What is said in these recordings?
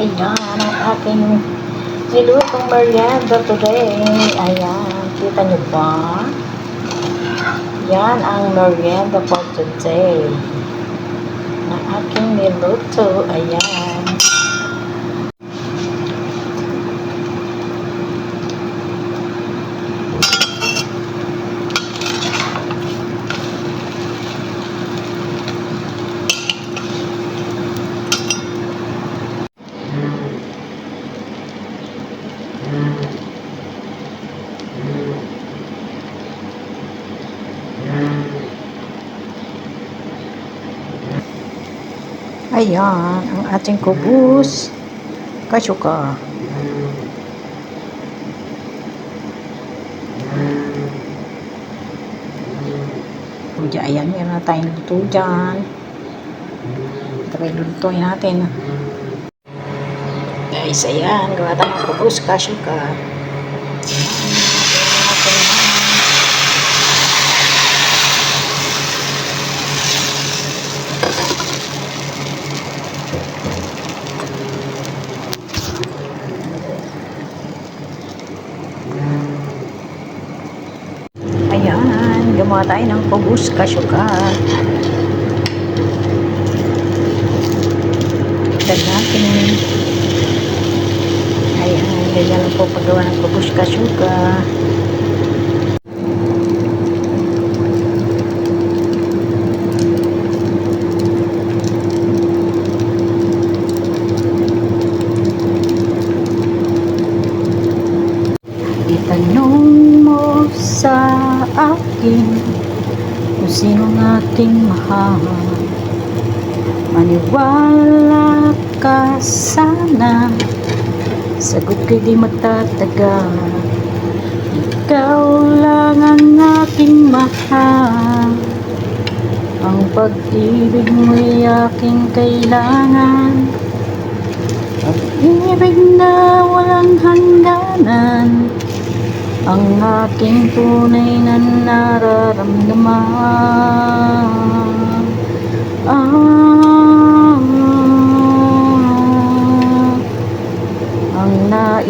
Ayan, ang aking nilutong merienda today. Ayan, kita niyo ba? Yan ang merienda for today. Na aking niluto. Ayan. Ayan, ang ating kubus. Kasuka. Kuya, ayan, meron na tayong luto dyan. Try lutuin natin. Guys, ayan, gawa tayo ng kubus. Kasuka. Ayan, gumawa tayo ng kubus kasuka. Tignan natin. Ayan, ganyan lang po paggawa ng kubus kasuka. Itanong mo sa akin kung sino ang aking mahal. Maniwala ka sana, sagot ko'y di matatagal. Ikaw lang ang aking mahal. Ang pag-ibig mo'y aking kailangan. Pag-ibig na walang hangganan Ang aking tunay na nararamdaman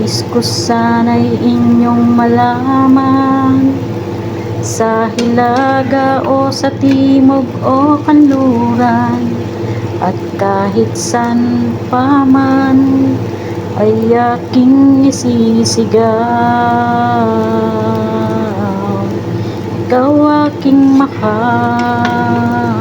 nais ko sana'y inyong malaman. Sa hilaga o sa timog o kanluran at kahit san pa man ay aking isisigaw. Ikaw aking mahal